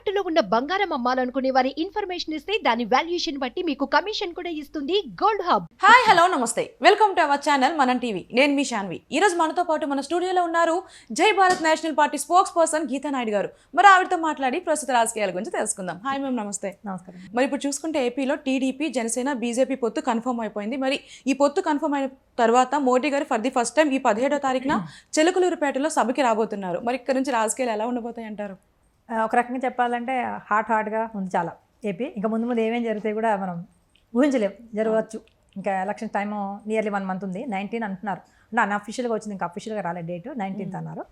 తాకట్టులో ఉన్న బంగారం అమ్మాలనుకునే వారి ఇన్ఫర్మేషన్ ఇస్తే దాని వాల్యుయేషన్ బట్టి మీకు కమిషన్ కూడా ఇస్తుంది గోల్డ్ హబ్ హాయ్ హలో నమస్తే. Welcome to our channel Manam TV నేను మీ శాన్వి ఈ రోజు మనతో పాటు మన స్టూడియోలో ఉన్నారు Jai Bharat National Party spokesperson Geetha Naidu garu. మరి ఆవిడతో మాట్లాడి ప్రస్తుత రాజకీయాల గురించి తెలుసుకుందాం. హాయ్ మ్యామ్ నమస్తే. నమస్కారం. మరి ఇప్పుడు చూసుకుంటే ఏపీలో టీడీపీ జనసేన బీజేపీ పొత్తు కన్ఫర్మ్ అయిపోయింది. మరి ఈ పొత్తు కన్ఫర్మ్ అయిన తర్వాత మోడీ గారు ఫర్ ది ఫస్ట్ టైం ఈ పదిహేడో తారీఖున చిలుకలూరుపేటలో సభకి రాబోతున్నారు. మరి ఇక్కడ నుంచి రాజకీయాలు ఎలా ఉండబోతాయి అంటారు? ఒక రకంగా చెప్పాలంటే హాట్ హాట్గా ఉంది చాలా. ఏపీ ఇంకా ముందు ముందు ఏమేమి జరుగుతాయి కూడా మనం ఊహించలేం. జరగవచ్చు. ఇంకా election time nearly one month ఉంది. నైన్టీన్ అంటున్నారు. అంటే అన్అఫిషియల్గా వచ్చింది. ఇంకా అఫీషియల్గా రాలే డేట్. నైన్టీన్త్ అన్నారు.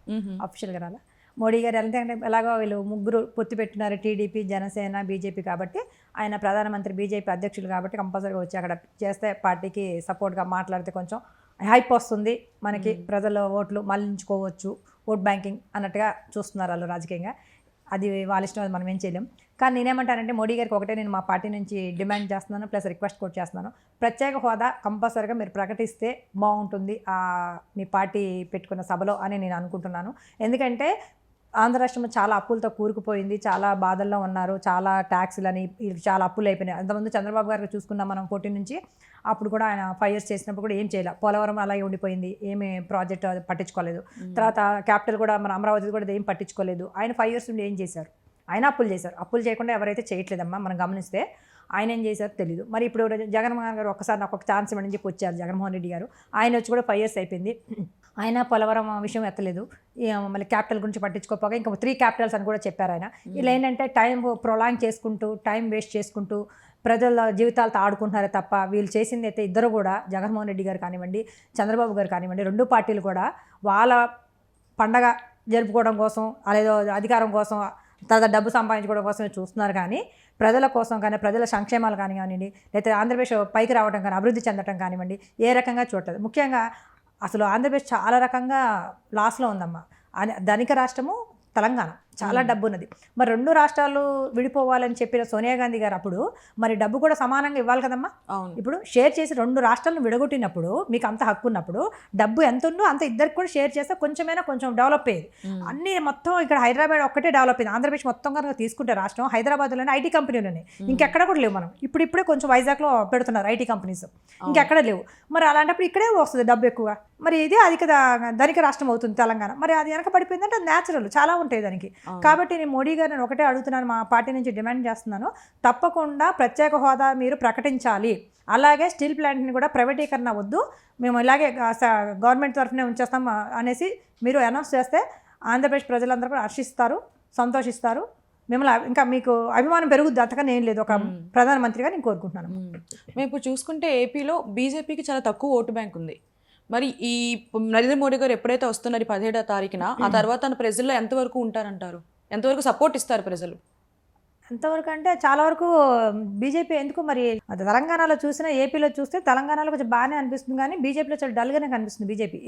అఫీషియల్గా రాలే. మోడీ గారు ఎందుకంటే ఎలాగో వీళ్ళు ముగ్గురు పొత్తు పెట్టినారు. టీడీపీ జనసేన బీజేపీ కాబట్టి ఆయన ప్రధానమంత్రి బీజేపీ అధ్యక్షులు కాబట్టి కంపల్సరీగా వచ్చి అక్కడ చేస్తే పార్టీకి సపోర్ట్గా మాట్లాడితే కొంచెం హైప్ వస్తుంది. మనకి ప్రజల ఓట్లు మళ్ళించుకోవచ్చు ఓట్ బ్యాంకింగ్ అన్నట్టుగా చూస్తున్నారు వాళ్ళు రాజకీయంగా. అది వాళ్ళ ఇష్టం అది మనం ఏం చేయలేం. కానీ నేనేమంటానంటే మోడీ గారికి ఒకటే నేను మా పార్టీ నుంచి డిమాండ్ చేస్తున్నాను ప్లస్ రిక్వెస్ట్ కూడా చేస్తున్నాను. ప్రత్యేక హోదా కంపల్సరీగా మీరు ప్రకటిస్తే బాగుంటుంది మీ పార్టీ పెట్టుకున్న సభలో అని నేను అనుకుంటున్నాను. ఎందుకంటే ఆంధ్ర రాష్ట్రం చాలా అప్పులతో కూరుకుపోయింది చాలా బాధల్లో ఉన్నారు చాలా ట్యాక్స్లని చాలా అప్పులు అయిపోయినాయి. అంతకుముందు చంద్రబాబు గారికి చూసుకున్నాం మనం ఫోర్టీన్ నుంచి అప్పుడు కూడా ఆయన ఫైవ్ ఇయర్స్ చేసినప్పుడు కూడా ఏం చేయలేదు పోలవరం అలాగే ఉండిపోయింది ఏమి ప్రాజెక్ట్ అది పట్టించుకోలేదు. తర్వాత క్యాపిటల్ కూడా మన అమరావతి కూడా ఏం పట్టించుకోలేదు. ఆయన ఫైవ్ ఇయర్స్ నుండి ఏం చేశారు? ఆయన అప్పులు చేశారు. అప్పులు చేయకుండా ఎవరైతే చేయట్లేదమ్మా మనం గమనిస్తే ఆయన ఏం చేశారో తెలియదు మరి ఇప్పుడు జగన్మోహన్ గారు ఒక్కసారి నాకు ఒక ఛాన్స్ ఇవ్వని చెప్పి వచ్చారు జగన్మోహన్ రెడ్డి గారు. ఆయన వచ్చి కూడా ఫైవ్ ఇయర్స్ అయిపోయింది. ఆయన పోలవరం విషయం ఎత్తలేదు. మళ్ళీ క్యాపిటల్ గురించి పట్టించుకోపోగా ఇంకా త్రీ క్యాపిటల్స్ అని కూడా చెప్పారు ఆయన. ఇలా ఏంటంటే టైం ప్రొలాంగ్ చేసుకుంటూ టైం వేస్ట్ చేసుకుంటూ ప్రజల జీవితాలతో ఆడుకుంటున్నారే తప్ప వీళ్ళు చేసింది అయితే ఇద్దరు కూడా జగన్మోహన్ రెడ్డి గారు కానివ్వండి చంద్రబాబు గారు కానివ్వండి రెండు పార్టీలు కూడా వాళ్ళ పండగ జరుపుకోవడం కోసం అలాగే అధికారం కోసం తర్వాత డబ్బు సంపాదించుకోవడం కోసమే చూస్తున్నారు కానీ ప్రజల కోసం కానీ ప్రజల సంక్షేమాలు కానివ్వండి లేకపోతే ఆంధ్రప్రదేశ్ పైకి రావడం కానీ అభివృద్ధి చెందడం కానివ్వండి ఏ రకంగా చూడలేదు ముఖ్యంగా అసలు ఆంధ్రప్రదేశ్ చాలా రకంగా లాస్లో ఉందమ్మా. అని ధనిక రాష్ట్రము తెలంగాణ. చాలా డబ్బు ఉన్నది మరి రెండు రాష్ట్రాలు విడిపోవాలని చెప్పిన సోనియా గాంధీ గారు అప్పుడు మరి డబ్బు కూడా సమానంగా ఇవ్వాలి కదమ్మా? ఇప్పుడు షేర్ చేసి రెండు రాష్ట్రాలను విడగొట్టినప్పుడు మీకు అంత హక్కు ఉన్నప్పుడు డబ్బు ఎంత ఉందో అంత ఇద్దరికి కూడా షేర్ చేస్తే కొంచెమైనా కొంచెం డెవలప్ అయ్యేది. అన్ని మొత్తం ఇక్కడ హైదరాబాద్ ఒక్కటే డెవలప్ అయింది. ఆంధ్రప్రదేశ్ మొత్తం కనుక తీసుకుంటే రాష్ట్రం హైదరాబాద్లోనే ఐటీ కంపెనీలు ఉన్నాయి ఇంకెక్కడ కూడా లేవు మనం. ఇప్పుడు ఇప్పుడే కొంచెం వైజాగ్లో పెడుతున్నారు ఐటీ కంపెనీస్. ఇంకెక్కడ లేవు. మరి అలాంటప్పుడు ఇక్కడే వస్తుంది డబ్బు ఎక్కువ మరి ఇది అధిక ధనిక రాష్ట్రం అవుతుంది తెలంగాణ. మరి అది వెనక పడిపోయిందంటే అది న్యాచురల్ చాలా ఉంటాయి దానికి. కాబట్టి నేను మోడీ గారిని ఒకటే అడుగుతున్నాను మా పార్టీ నుంచి డిమాండ్ చేస్తున్నాను. తప్పకుండా ప్రత్యేక హోదా మీరు ప్రకటించాలి. అలాగే స్టీల్ ప్లాంట్ని కూడా ప్రైవేటీకరణ వద్దు. మేము ఇలాగే గవర్నమెంట్ తరఫునే ఉంచేస్తాం అనేసి మీరు అనౌన్స్ చేస్తే ఆంధ్రప్రదేశ్ ప్రజలందరూ కూడా హర్షిస్తారు సంతోషిస్తారు. మిమ్మల్ని ఇంకా మీకు అభిమానం పెరుగుద్ది అంతకన్నా ఏం లేదు. ఒక ప్రధానమంత్రిగా నేను కోరుకుంటున్నాను. మేము ఇప్పుడు చూసుకుంటే ఏపీలో బీజేపీకి చాలా తక్కువ ఓటు బ్యాంక్ ఉంది. మరి ఈ నరేంద్ర మోడీ గారు ఎప్పుడైతే వస్తున్నారు పదిహేడో తారీఖున ఆ తర్వాత తన ప్రజల్లో ఎంతవరకు ఉంటారంటారు? ఎంతవరకు సపోర్ట్ ఇస్తారు ప్రజలు? ఎంతవరకు అంటే చాలా వరకు బీజేపీ ఎందుకు మరి తెలంగాణలో చూసినా ఏపీలో చూస్తే తెలంగాణలో కొంచెం బాగానే అనిపిస్తుంది కానీ బీజేపీలో చాలా డల్గానే కనిపిస్తుంది బీజేపీ.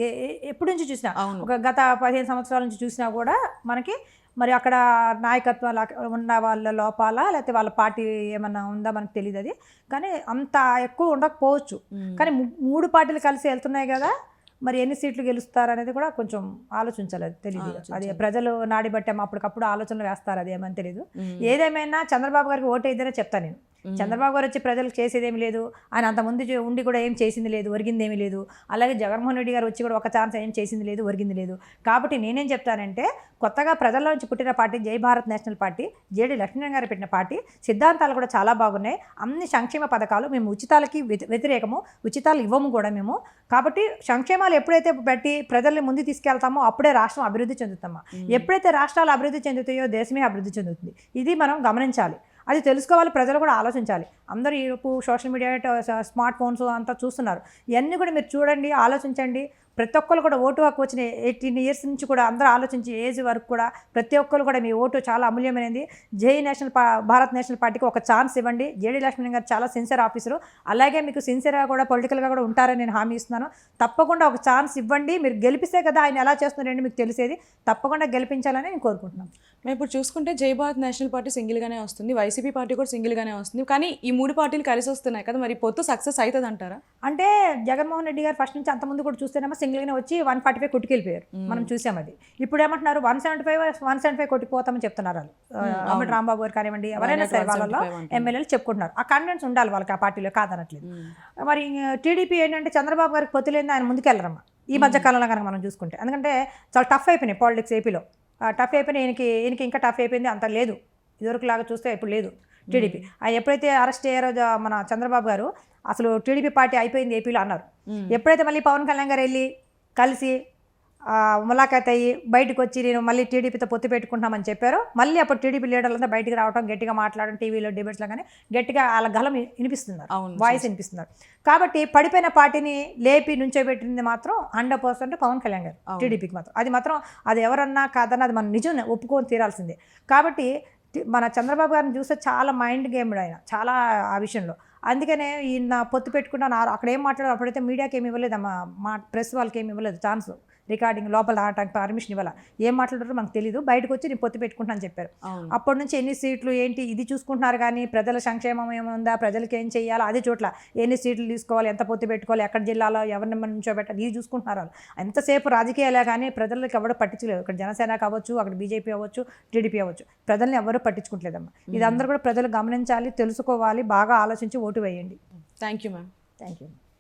ఎప్పటి నుంచి చూసినా? ఒక గత పదిహేను సంవత్సరాల నుంచి చూసినా కూడా మనకి మరి అక్కడ నాయకత్వాలు అక్కడ ఉన్న వాళ్ళ లోపాల లేకపోతే వాళ్ళ పార్టీ ఏమన్నా ఉందా మనకు తెలియదు అది. కానీ అంత ఎక్కువ ఉండకపోవచ్చు. కానీ మూడు పార్టీలు కలిసి వెళ్తున్నాయి కదా. మరి ఎన్ని సీట్లు గెలుస్తారు అనేది కూడా కొంచెం ఆలోచించాలి అది తెలియదు అది. ప్రజలు నాడి బట్టి అప్పటికప్పుడు ఆలోచనలు వేస్తారు అది ఏమని తెలియదు. ఏదేమైనా చంద్రబాబు గారికి ఓటు అయితేనే చెప్తాను నేను. చంద్రబాబు గారు వచ్చి ప్రజలకు చేసేదేమి లేదు. ఆయన అంత ముందు చే- ఉండి కూడా ఏం చేసింది లేదు ఒరిగింది ఏమీ లేదు. అలాగే జగన్మోహన్ రెడ్డి గారు వచ్చి కూడా ఒక ఛాన్స్ ఏం చేసింది లేదు ఒరిగింది లేదు. కాబట్టి నేనేం చెప్తానంటే కొత్తగా ప్రజల నుంచి పుట్టిన party Jai Bharat National Party JD Lakshminarayana garu పెట్టిన పార్టీ సిద్ధాంతాలు కూడా చాలా బాగున్నాయి. అన్ని సంక్షేమ పథకాలు మేము ఉచితాలకి వ్యతి- వ్యతిరేకము ఉచితాలు ఇవ్వము కూడా మేము. కాబట్టి సంక్షేమాలు ఎప్పుడైతే పెట్టి ప్రజల్ని ముందు తీసుకెళ్తామో అప్పుడే రాష్ట్రం అభివృద్ధి చెందుతామా? ఎప్పుడైతే రాష్ట్రాలు అభివృద్ధి చెందుతాయో దేశమే అభివృద్ధి చెందుతుంది. ఇది మనం గమనించాలి. అది తెలుసుకోవాలి ప్రజలు కూడా ఆలోచించాలి. అందరూ ఇప్పుడు సోషల్ మీడియా స్మార్ట్ ఫోన్స్ అంతా చూస్తున్నారు. ఇవన్నీ కూడా మీరు చూడండి ఆలోచించండి. ప్రతి ఒక్కరు కూడా ఓటు హక్కు వచ్చిన ఎయిటీన్ ఇయర్స్ నుంచి కూడా అందరూ ఆలోచించి ఏజ్ వరకు కూడా ప్రతి ఒక్కరు కూడా మీ ఓటు చాలా అమూల్యమైనది. జై నేషనల్ భారత్ నేషనల్ పార్టీకి ఒక ఛాన్స్ ఇవ్వండి. జేడీ లక్ష్మణ్ గారు చాలా సిన్సియర్ ఆఫీసరు. అలాగే మీకు సిన్సియర్గా కూడా పొలిటికల్గా కూడా ఉంటారని నేను హామీ ఇస్తున్నాను. తప్పకుండా ఒక ఛాన్స్ ఇవ్వండి. మీరు గెలిపిస్తే కదా ఆయన ఎలా చేస్తున్నారండి మీకు తెలిసేది. తప్పకుండా గెలిపించాలని నేను కోరుకుంటున్నాను. మేము ఇప్పుడు చూసుకుంటే జై భారత్ నేషనల్ పార్టీ సింగిల్ గానే వస్తుంది. వైసీపీ పార్టీ కూడా సింగిల్ గానే వస్తుంది. కానీ ఈ మూడు పార్టీలు కలిసి వస్తున్నాయి కదా మరి పొత్తు సక్సెస్ అవుతుంది అంటారా అంటే జగన్మోహన్ రెడ్డి గారు ఫస్ట్ నుంచి అంతకుముందు కూడా చూస్తేనేమో సింగిల్గానే వచ్చి వన్ ఫార్టీ ఫైవ్ కొట్టుకెళ్ళిపోయారు. మనం చూసాం అది. ఇప్పుడు ఏమంటున్నారు one seventy five one seventy five కొట్టుకుపోతామని చెప్తున్నారు వాళ్ళు. అంబటి రాంబాబు గారు కానివ్వండి ఎవరైనా సరే వాళ్ళలో 175 అంటున్నారు. ఎమ్మెల్యేలు చెప్పుకుంటున్నారు. ఆ కాన్ఫిడెన్స్ ఉండాలి వాళ్ళకి ఆ పార్టీలో కాదనట్లేదు. మరి టీడీపీ ఏంటంటే చంద్రబాబు గారికి పొత్తులేని ఆయన ముందుకెళ్ళరమ్మా. ఈ మధ్య కాలంలో కనుక మనం చూసుకుంటే. ఎందుకంటే చాలా టఫ్ అయిపోయినాయి పాలిటిక్స్ ఏపీలో టఫ్ అయిపోయినాయి ఈయనకి ఈయనకి ఇంకా టఫ్ అయిపోయింది అంత లేదు. ఇదివరకు లాగా చూస్తే ఇప్పుడు లేదు. టీడీపీ. ఆయన ఎప్పుడైతే అరెస్ట్ అయ్యారో మన చంద్రబాబు గారు అసలు టీడీపీ పార్టీ అయిపోయింది ఏపీలో అన్నారు. ఎప్పుడైతే మళ్ళీ పవన్ కళ్యాణ్ గారు వెళ్ళి కలిసి ములాఖాత్ అయ్యి బయటకు వచ్చి నేను మళ్ళీ టీడీపీతో పొత్తు పెట్టుకుంటున్నామని చెప్పారో మళ్ళీ అప్పుడు టీడీపీ లీడర్లంతా బయటికి రావడం గట్టిగా మాట్లాడడం టీవీలో డిబేట్స్లో కానీ గట్టిగా వాళ్ళ గలం వినిపిస్తున్నారు. వాయిస్ వినిపిస్తున్నారు. కాబట్టి పడిపోయిన పార్టీని లేపి నుంచోబెట్టింది మాత్రం హండ్రెడ్ పర్సెంట్ పవన్ కళ్యాణ్ గారు. టీడీపీకి మాత్రం. అది మాత్రం అది ఎవరన్నా కాదన్నా అది మనం నిజం ఒప్పుకొని తీరాల్సిందే. కాబట్టి మన చంద్రబాబు గారిని చూస్తే చాలా మైండ్ గేమ్డ్ ఆయన చాలా ఆ విషయంలో. అందుకనే ఈయన పొత్తు పెట్టుకున్న అక్కడ ఏం మాట్లాడారు అప్పుడైతే మీడియాకి ఏమి ఇవ్వలేదు మా మా ప్రెస్ వాళ్ళకి ఏమి ఇవ్వలేదు ఛాన్స్. రికార్డింగ్ లోపల రావడానికి పర్మిషన్ ఇవ్వాల? ఏం మాట్లాడారో మనకు తెలియదు బయటకు వచ్చి నేను పొత్తు పెట్టుకుంటాను చెప్పారు. అప్పటి నుంచి ఎన్ని సీట్లు ఏంటి ఇది చూసుకుంటున్నారు కానీ ప్రజల సంక్షేమం ఏముందా? ప్రజలకి ఏం చేయాలో? అదే చోట్ల ఎన్ని సీట్లు తీసుకోవాలి? ఎంత పొత్తు పెట్టుకోవాలి? ఎక్కడ జిల్లాలో ఎవరిని మనం నుంచోబెట్టాలి ఇది చూసుకుంటున్నారు వాళ్ళు. ఎంతసేపు రాజకీయాలే కానీ ప్రజలకు ఎవరు పట్టించలేదు ఇక్కడ జనసేన కావచ్చు అక్కడ బీజేపీ అవ్వచ్చు టీడీపీ అవ్వచ్చు. ప్రజల్ని ఎవరు పట్టించుకుంటలేదమ్మా. ఇది అందరూ కూడా ప్రజలు గమనించాలి తెలుసుకోవాలి బాగా ఆలోచించి ఓటు వేయండి. Thank you ma'am. Thank you.